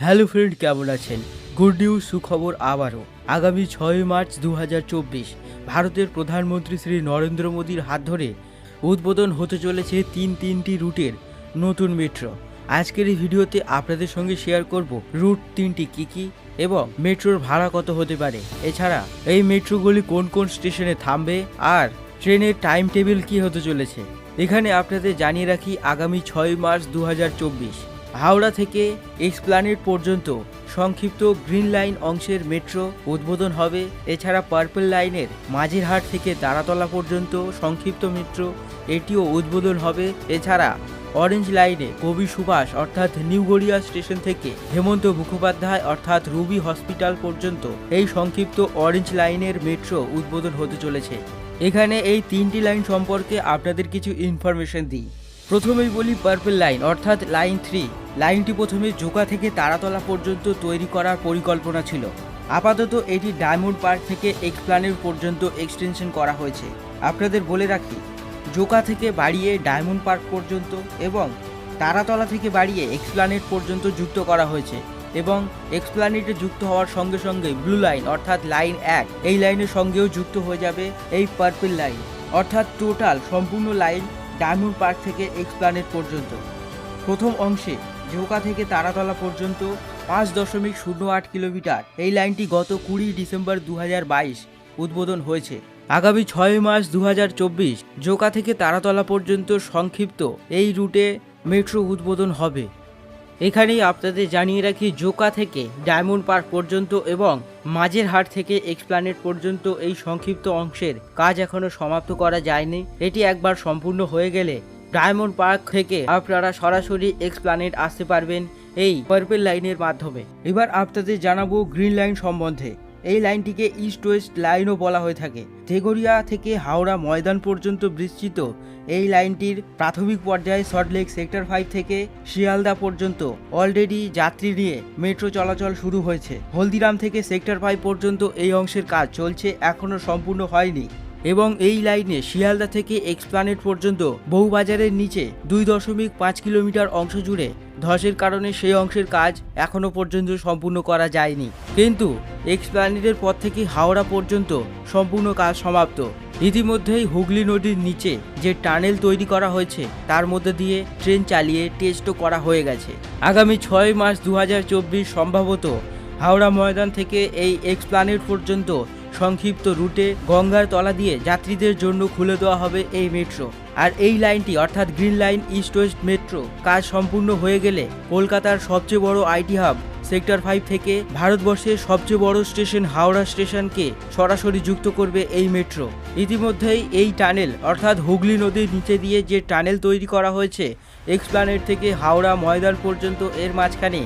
Hello friend, কেমন আছেন? Good news, সুখবর আবারও। আগামী ছয় মার্চ দু হাজার চব্বিশ, ভারতের প্রধানমন্ত্রী শ্রী নরেন্দ্র মোদীর হাত ধরে উদ্বোধন হতে চলেছে তিন তিনটি রুটের নতুন মেট্রো। আজকের এই ভিডিওতে আপনাদের সঙ্গে শেয়ার করব রুট তিনটি কি কি এবং মেট্রোর ভাড়া কত হতে পারে। এছাড়া এই মেট্রোগুলি কোন কোন স্টেশনে থামবে আর ট্রেনের টাইম টেবিল কী হতে চলেছে। এখানে আপনাদের জানিয়ে রাখি, আগামী ছয় মার্চ দু হাজার চব্বিশ। হাওড়া থেকে এক্সপ্লানেট পর্যন্ত সংক্ষিপ্ত গ্রিন লাইন অংশের মেট্রো উদ্বোধন হবে। এছাড়া পার্পল লাইনের মাঝেরহাট থেকে দাঁড়াতলা পর্যন্ত সংক্ষিপ্ত মেট্রো এটিও উদ্বোধন হবে। এছাড়া অরেঞ্জ লাইনে কবি সুভাষ অর্থাৎ নিউ গড়িয়া স্টেশন থেকে হেমন্ত মুখোপাধ্যায় অর্থাৎ রুবি হসপিটাল পর্যন্ত এই সংক্ষিপ্ত অরেঞ্জ লাইনের মেট্রো উদ্বোধন হতে চলেছে। এখানে এই তিনটি লাইন সম্পর্কে আপনাদের কিছু ইনফরমেশন দিই। প্রথমেই বলি পার্পল লাইন অর্থাৎ লাইন থ্রি লাইনটি প্রথমে জোকা থেকে তারাতলা পর্যন্ত তৈরি করার পরিকল্পনা ছিল। আপাতত এটি ডায়মন্ড পার্ক থেকে এক্সপ্লানেট পর্যন্ত এক্সটেনশন করা হয়েছে। আপনাদের বলে রাখি, জোকা থেকে বাড়িয়ে ডায়মন্ড পার্ক পর্যন্ত এবং তারাতলা থেকে বাড়িয়ে এক্সপ্লানেট পর্যন্ত যুক্ত করা হয়েছে এবং এক্সপ্লানেটে যুক্ত হওয়ার সঙ্গে সঙ্গে ব্লু লাইন অর্থাৎ লাইন এক, এই লাইনের সঙ্গেও যুক্ত হয়ে যাবে এই পার্পল লাইন। অর্থাৎ টোটাল সম্পূর্ণ লাইন ডায়মন্ড পার্ক থেকে এক্সপ্লানেট পর্যন্ত। প্রথম অংশে জোকা থেকে তারাতলা পর্যন্ত পাঁচ দশমিক শূন্য আট কিলোমিটার। এই লাইনটি গত কুড়ি ডিসেম্বর দু হাজার বাইশ উদ্বোধন হয়েছে। আগামী ছয় মার্চ দু জোকা থেকে তারাতলা পর্যন্ত সংক্ষিপ্ত এই রুটে মেট্রো উদ্বোধন হবে। এখানেই আপনাদের জানিয়ে রাখি জোকা থেকে ডায়মন্ড পার্ক পর্যন্ত এবং মাঝের হাট থেকে এক্সপ্লানেট পর্যন্ত এই সংক্ষিপ্ত অংশের কাজ এখনও সমাপ্ত করা যায়নি। এটি একবার সম্পূর্ণ হয়ে গেলে ডায়মন্ড পার্ক থেকে আপনারা সরাসরি এক্সপ্লানেট আসতে পারবেন এই পার্পেল লাইনের মাধ্যমে। এবার আপনাদের জানাব গ্রিন লাইন সম্বন্ধে। এই লাইনটিকে ইস্ট ওয়েস্ট লাইনও বলা হয়ে থাকে। তেগরিয়া থেকে হাওড়া ময়দান পর্যন্ত বিস্তৃত এই লাইনটির প্রাথমিক পর্যায়ে সল্টলেক সেক্টর ফাইভ থেকে শিয়ালদা পর্যন্ত অলরেডি যাত্রী নিয়ে মেট্রো চলাচল শুরু হয়েছে। হলদিরাম থেকে সেক্টর ফাইভ পর্যন্ত এই অংশের কাজ চলছে এখনও সম্পূর্ণ হয়নি। এবং এই লাইনে শিয়ালদা থেকে এক্সপ্লানেট পর্যন্ত বহুবাজারের নিচে দুই দশমিক পাঁচ কিলোমিটার অংশ জুড়ে ধসের কারণে সেই অংশের কাজ এখনও পর্যন্ত সম্পূর্ণ করা যায়নি। কিন্তু এক্সপ্লানেটের পর থেকে হাওড়া পর্যন্ত সম্পূর্ণ কাজ সমাপ্ত। ইতিমধ্যেই হুগলি নদীর নিচে যে টানেল তৈরি করা হয়েছে, তার মধ্যে দিয়ে ট্রেন চালিয়ে টেস্টও করা হয়ে গেছে। আগামী ছয় মাস দু হাজার চব্বিশ সম্ভবত হাওড়া ময়দান থেকে এই এক্সপ্লানেট পর্যন্ত সংক্ষিপ্ত রুটে গঙ্গার তলা দিয়ে যাত্রীদের জন্য খুলে দেওয়া হবে এই মেট্রো। আর এই লাইনটি অর্থাৎ green line east west metro, কাজ সম্পূর্ণ হয়ে গেলে কলকাতার সবচেয়ে বড় আইটি হাব সেক্টর ফাইভ থেকে ভারতবর্ষের সবচেয়ে বড় স্টেশন হাওড়া স্টেশনকে সরাসরি যুক্ত করবে এই মেট্রো। ইতিমধ্যেই এই টানেল, অর্থাৎ হুগলি নদীর নিচে দিয়ে যে টানেল তৈরি করা হয়েছে, এক্সপ্লানেট থেকে হাওড়া ময়দান পর্যন্ত এর মাঝখানে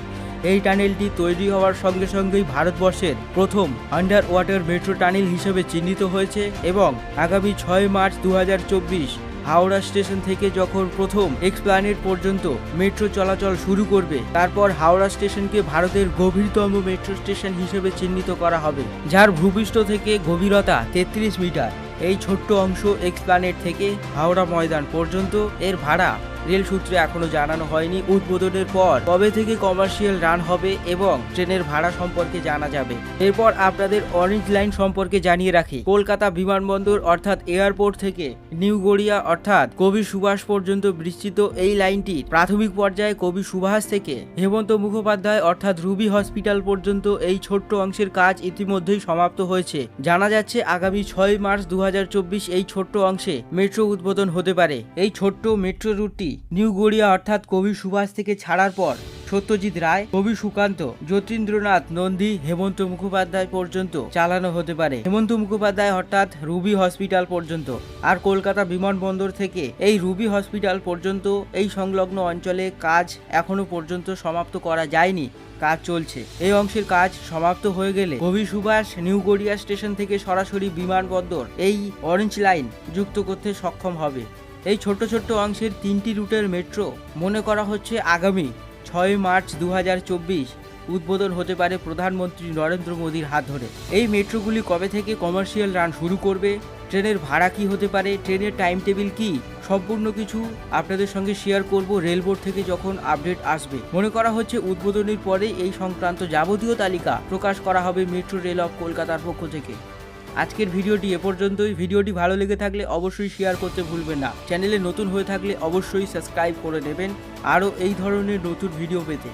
এই টানেলটি তৈরি হওয়ার সঙ্গে সঙ্গেই ভারতবর্ষের প্রথম আন্ডার ওয়াটার মেট্রো টানেল হিসেবে চিহ্নিত হয়েছে এবং আগামী ছয় মার্চ দু হাজার চব্বিশ হাওড়া স্টেশন থেকে যখন প্রথম এক্সপ্লানেট পর্যন্ত মেট্রো চলাচল শুরু করবে, তারপর হাওড়া স্টেশনকে ভারতের গভীরতম মেট্রো স্টেশন হিসেবে চিহ্নিত করা হবে, যার ভূপৃষ্ঠ থেকে গভীরতা তেত্রিশ মিটার। এই ছোট্ট অংশ এক্সপ্লানেট থেকে হাওড়া ময়দান পর্যন্ত এর ভাড়া রেল সূত্রে এখনও জানানো হয়নি উদ্বোধনের পর কবে থেকে কমার্শিয়াল রান হবে এবং ট্রেনের ভাড়া সম্পর্কে জানা যাবে। এরপর আপনাদের অরেঞ্জ লাইন সম্পর্কে জানিয়ে রাখি। কলকাতা বিমানবন্দর অর্থাৎ এয়ারপোর্ট থেকে নিউ গড়িয়া অর্থাৎ কবি সুভাষ পর্যন্ত বিস্তৃত এই লাইনটি প্রাথমিক পর্যায়ে কবি সুভাষ থেকে হেমন্ত মুখোপাধ্যায় অর্থাৎ রুবি হসপিটাল পর্যন্ত এই ছোট্ট অংশের কাজ ইতিমধ্যেই সমাপ্ত হয়েছে। জানা যাচ্ছে আগামী ছয় মার্চ দু হাজার চব্বিশ এই ছোট্ট অংশে মেট্রো উদ্বোধন হতে পারে। এই ছোট্ট মেট্রো রুটটি নিউ গড়িয়া অর্থাৎ কবি সুভাষ থেকে ছাড়ার পর সত্যজিৎ রায়, কবি সুকান্ত, যতীন্দ্রনাথ নন্দী, হেমন্ত মুখোপাধ্যায় পর্যন্ত চালানো হতে পারে। হেমন্ত মুখোপাধ্যায় অর্থাৎ রুবি হসপিটাল পর্যন্ত আর কলকাতা বিমানবন্দর থেকে এই রুবি হসপিটাল পর্যন্ত এই সংলগ্ন অঞ্চলে কাজ এখনও পর্যন্ত সমাপ্ত করা যায়নি, কাজ চলছে। এই অংশের কাজ সমাপ্ত হয়ে গেলে কবি সুভাষ নিউ গড়িয়া স্টেশন থেকে সরাসরি বিমানবন্দর এই অরেঞ্জ লাইন যুক্ত করতে সক্ষম হবে। এই ছোট্ট ছোট্ট অংশের তিনটি রুটের মেট্রো মনে করা হচ্ছে আগামী ছয় মার্চ দু হাজার চব্বিশ উদ্বোধন হতে পারে প্রধানমন্ত্রী নরেন্দ্র মোদীর হাত ধরে। এই মেট্রোগুলি কবে থেকে কমার্শিয়াল রান শুরু করবে? ট্রেনের ভাড়া কি হতে পারে? ট্রেনের টাইম টেবিল কি? সম্পূর্ণ কিছু আপনাদের সঙ্গে শেয়ার করব রেলবোর্ড থেকে যখন আপডেট আসবে। মনে করা হচ্ছে উদ্বোধনের পরে এই সংক্রান্ত যাবতীয় তালিকা প্রকাশ করা হবে মেট্রো রেল অফ কলকাতার পক্ষ থেকে। আজকের ভিডিওটি এ পর্যন্তই। ভিডিওটি ভালো লেগে থাকলে অবশ্যই শেয়ার করতে ভুলবেন না। চ্যানেলে নতুন হয়ে থাকলে অবশ্যই সাবস্ক্রাইব করে নেবেন আরও এই ধরনের নতুন ভিডিও পেতে।